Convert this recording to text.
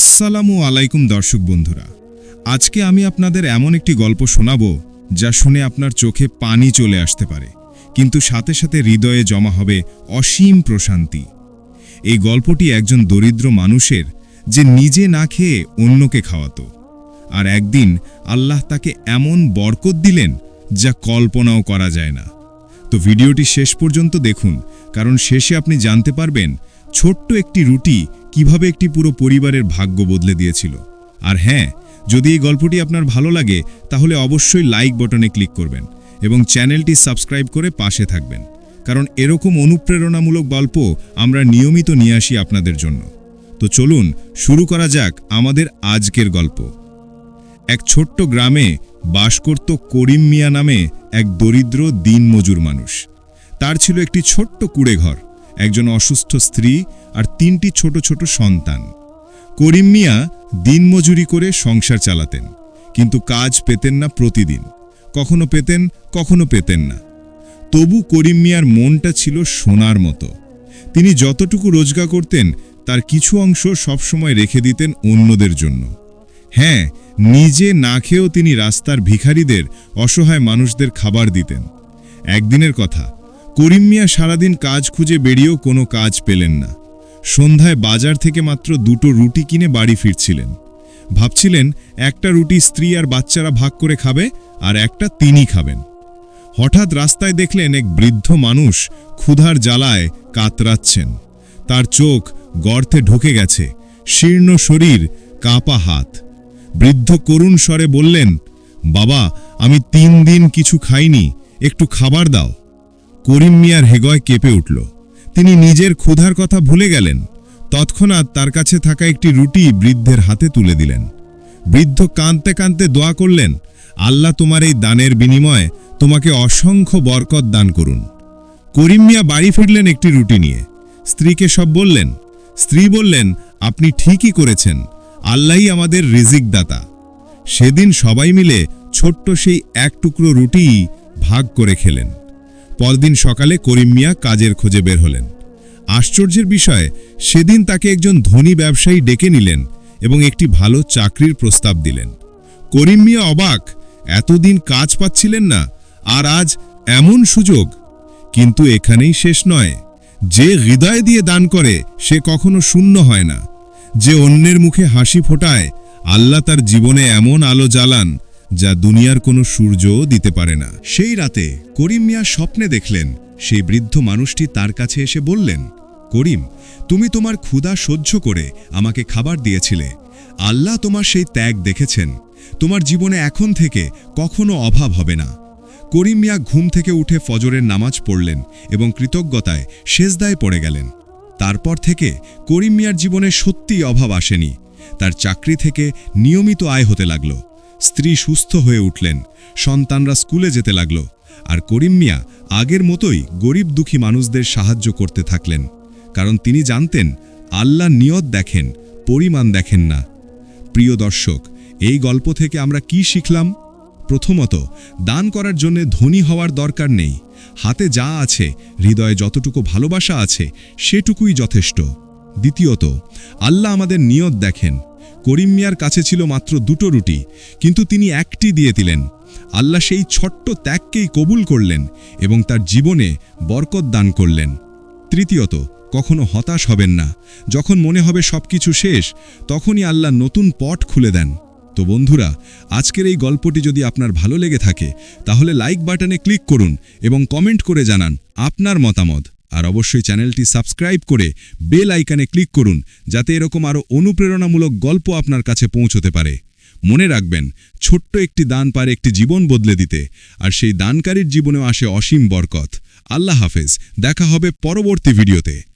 আসসালামু আলাইকুম দর্শক বন্ধুরা। আজকে আমি আপনাদের এমন একটি গল্প শোনাবো, যা শুনে আপনার চোখে পানি চলে আসতে পারে, কিন্তু সাথে সাথে হৃদয়ে জমা হবে অসীম প্রশান্তি। এই গল্পটি একজন দরিদ্র মানুষের, যে নিজে না খেয়ে অন্যকে খাওয়াতো, আর একদিন আল্লাহ তাকে এমন বরকত দিলেন, যা কল্পনাও করা যায় না। তো ভিডিওটি শেষ পর্যন্ত দেখুন, কারণ শেষে আপনি জানতে পারবেন ছোট্ট একটি রুটি কীভাবে একটি পুরো পরিবারের ভাগ্য বদলে দিয়েছিল? আর হ্যাঁ যদি এই গল্পটি আপনার ভালো লাগে, তাহলে অবশ্যই লাইক বটনে ক্লিক করবেন এবং চ্যানেলটি সাবস্ক্রাইব করে পাশে থাকবেন। কারণ এরকম অনুপ্রেরণামূলক গল্প আমরা নিয়মিত নিয়ে আসি আপনাদের জন্য। তো চলুন, শুরু করা যাক আমাদের আজকের গল্প। এক ছোট্ট গ্রামে বাস করত করিম মিয়া নামে এক দরিদ্র দিনমজুর মানুষ। তার ছিল একটি ছোট্ট কুড়েঘর। একজন অসুস্থ স্ত্রী আর তিনটি ছোট ছোট সন্তান। করিম মিয়া দিনমজুরি করে সংসার চালাতেন, কিন্তু কাজ পেতেন না প্রতিদিন। কখনো পেতেন কখনো পেতেন না। তবু করিম মিয়ার মনটা ছিল সোনার মতো। তিনি যতটুকু রোজগার করতেন, তার কিছু অংশ সবসময় রেখে দিতেন অন্যদের জন্য। হ্যাঁ নিজে না খেয়েও তিনি রাস্তার ভিখারিদের, অসহায় মানুষদের খাবার দিতেন। একদিনের কথা করিম মিয়া সারাদিন কাজ খুঁজে বেরিয়েও কোনো কাজ পেলেন না। সন্ধ্যায় বাজার থেকে মাত্র দুটো রুটি কিনে বাড়ি ফিরছিলেন। ভাবছিলেন, একটা রুটি স্ত্রী আর বাচ্চারা ভাগ করে খাবে আর একটা তিনি খাবেন। হঠাৎ রাস্তায় দেখলেন এক বৃদ্ধ মানুষ ক্ষুধার জ্বালায় কাতরাচ্ছেন। তার চোখ গর্তে ঢুকে গেছে, শীর্ণ শরীর, কাঁপা হাত। বৃদ্ধ করুণ স্বরে বললেন, বাবা, আমি তিন দিন কিছু খাইনি, একটু খাবার দাও। করিম মিয়ার হেগয় কেঁপে উঠল। তিনি নিজের ক্ষুধার কথা ভুলে গেলেন। তৎক্ষণাৎ তার কাছে থাকা একটি রুটি বৃদ্ধের হাতে তুলে দিলেন। বৃদ্ধ কাঁদতে কাঁদতে দোয়া করলেন, আল্লাহ তোমার এই দানের বিনিময়ে তোমাকে অসংখ্য বরকত দান করুন। করিম মিয়া বাড়ি ফিরলেন একটি রুটি নিয়ে। স্ত্রীকে সব বললেন, স্ত্রী বললেন, আপনি ঠিকই করেছেন, আল্লাহই আমাদের রিজিক দাতা সেদিন সবাই মিলে ছোট্ট সেই এক টুকরো রুটি ভাগ করে খেলেন। পরদিন সকালে করিম মিয়া কাজের খোঁজে বের হলেন। আশ্চর্যের বিষয়, সেদিন তাকে একজন ধনী ব্যবসায়ী ডেকে নিলেন এবং একটি ভালো চাকরির প্রস্তাব দিলেন। করিম মিয়া অবাক, এতদিন কাজ পাচ্ছিলেন না, আর আজ এমন সুযোগ? কিন্তু এখানেই শেষ নয়। যে হৃদয় দিয়ে দান করে, সে কখনো শূন্য হয় না। যে অন্যের মুখে হাসি ফোটায়, আল্লাহ তার জীবনে এমন আলো জ্বালান যা দুনিয়ার কোনো সূর্যও দিতে পারে না। সেই রাতে করিম মিয়া স্বপ্নে দেখলেন, সেই বৃদ্ধ মানুষটি তার কাছে এসে বললেন, করিম, তুমি তোমার ক্ষুধা সহ্য করে আমাকে খাবার দিয়েছিলে। আল্লাহ তোমার সেই ত্যাগ দেখেছেন। তোমার জীবনে এখন থেকে কখনো অভাব হবে না। করিম মিয়া ঘুম থেকে উঠে ফজরের নামাজ পড়লেন এবং কৃতজ্ঞতায় সেজদায় পড়ে গেলেন। তারপর থেকে করিম মিয়ার জীবনে সত্যিই অভাব আসেনি। তার চাকরি থেকে নিয়মিত আয় হতে লাগল। স্ত্রী সুস্থ হয়ে উঠলেন। সন্তানরা স্কুলে যেতে লাগল। আর করিম মিয়া আগের মতোই গরিব দুঃখী মানুষদের সাহায্য করতে থাকলেন। কারণ তিনি জানতেন, আল্লাহ নিয়ত দেখেন, পরিমাণ দেখেন না। প্রিয় দর্শক, এই গল্প থেকে আমরা কি শিখলাম? প্রথমত, দান করার জন্য ধনী হওয়ার দরকার নেই। হাতে যা আছে, হৃদয়ে যতটুকু ভালোবাসা আছে, সেটুকুই যথেষ্ট। দ্বিতীয়ত, আল্লাহ আমাদের নিয়ত দেখেন। করিম মিয়ার কাছে ছিল মাত্র দুটো রুটি, কিন্তু তিনি একটি দিয়ে দিলেন। আল্লাহ সেই ছোট্ট ত্যাগকেই কবুল করলেন এবং তার জীবনে বরকত দান করলেন। তৃতীয়ত, কখনো হতাশ হবেন না। যখন মনে হবে সবকিছু শেষ, তখনই আল্লাহ নতুন পট খুলে দেন। তো বন্ধুরা, আজকের এই গল্পটি যদি আপনার ভালো লেগে থাকে, তাহলে লাইক বাটনে ক্লিক করুন এবং কমেন্ট করে জানান আপনার মতামত। আর অবশ্যই চ্যানেলটি সাবস্ক্রাইব করে বেল আইকানে ক্লিক করুন, যাতে এরকম আরও অনুপ্রেরণামূলক গল্প আপনার কাছে পৌঁছতে পারে। মনে রাখবেন, ছোট্ট একটি দান পারে একটি জীবন বদলে দিতে, আর সেই দানকারীর জীবনেও আসে অসীম বরকত। আল্লাহ হাফেজ, দেখা হবে পরবর্তী ভিডিওতে।